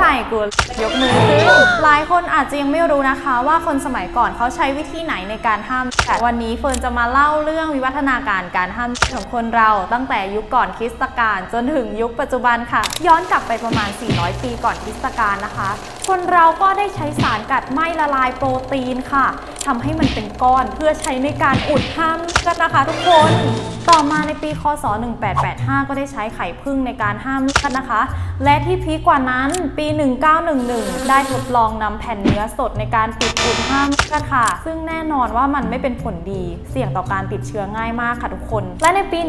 ใส่กูยกมือขึ้น หลายคนอาจจะยังไม่รู้นะคะ ว่าคนสมัยก่อนเขาใช้วิธีไหนในการห้ามแต่วันนี้เฟิร์นจะมาเล่าเรื่องวิวัฒนาการการห้ามของคนเรา ตั้งแต่ยุคก่อนคริสตกาลจนถึงยุคปัจจุบันค่ะ ย้อนกลับไปประมาณ 400 ปีก่อนคริสตกาลนะคะ คนเราก็ได้ใช้สารกัดไม่ละลายโปรตีนค่ะทำให้มันเป็นก้อนเพื่อใช้ในการอุดห้ามเลือดนะคะ ทุกคน ต่อมาในปีคศ 1885 ก็ได้ใช้ไข่ผึ้งในการห้ามเลือดนะคะ และที่พีกว่านั้นปี 1911 ได้ทดลองนำแผ่นเนื้อสดในการปิดอุดห้ามเลือดค่ะ ซึ่งแน่นอนว่ามันไม่เป็นผลดี เสี่ยงต่อการติดเชื้อง่ายมากค่ะทุกคน และในปี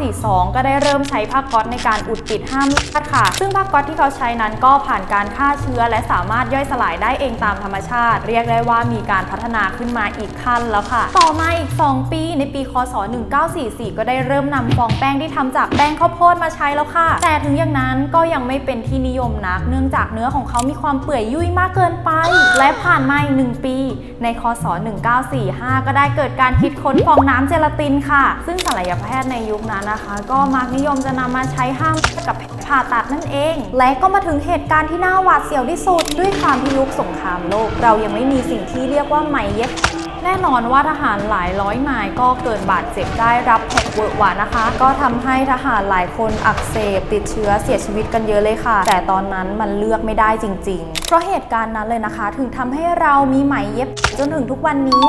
1942 ก็ได้เริ่มใช้ผ้าก๊อซในการอุดปิดห้ามเลือดค่ะ ซึ่งผ้าก๊อซที่เขาใช้นั้นก็ผ่านการฆ่าเชื้อ และสามารถย่อยสลายได้เองตามธรรมชาติ เรียกได้ว่ามีการพัฒนาขึ้นมาอีกขั้นแล้วค่ะ ต่อมาอีก 2 ปีในปี คศ 1944 ก็ได้เริ่มนำฟองแป้งที่ทำจากแป้งข้าวโพดมาใช้แล้วค่ะ แต่ถึงอย่างนั้นก็ยังไม่เป็นที่นิยมนัก เนื่องจากเนื้อของเขามีความเปื่อยยุ่ยมากเกินไป และผ่านมาอีกหนึ่งปี ในคศ 1945 ก็ได้เกิดการคิดค้นฟองน้ำเจลาตินค่ะ ซึ่งศัลยแพทย์ในยุคนั้นนะคะ ก็มักนิยมจะนำมาใช้ห้ามกับผ่าตัดนั่นเอง และก็มาถึงเหตุการณ์ที่น่าหวาดเสียวที่สุด ด้วยความที่ยุคสงครามโลก เรายังไม่มีสิ่งที่เรียกว่าไหมเย็บ แน่นอนว่าทหารหลายร้อยนายก็เกิดบาดเจ็บได้รับแผลเวอะหวะนะคะ ก็ทำให้ทหารหลายคนอักเสบติดเชื้อเสียชีวิตกันเยอะเลยค่ะ แต่ตอนนั้นมันเลือกไม่ได้จริง ๆ เพราะเหตุการณ์นั้นเลยนะคะ ถึงทำให้เรามีไหมเย็บจนถึงทุกวันนี้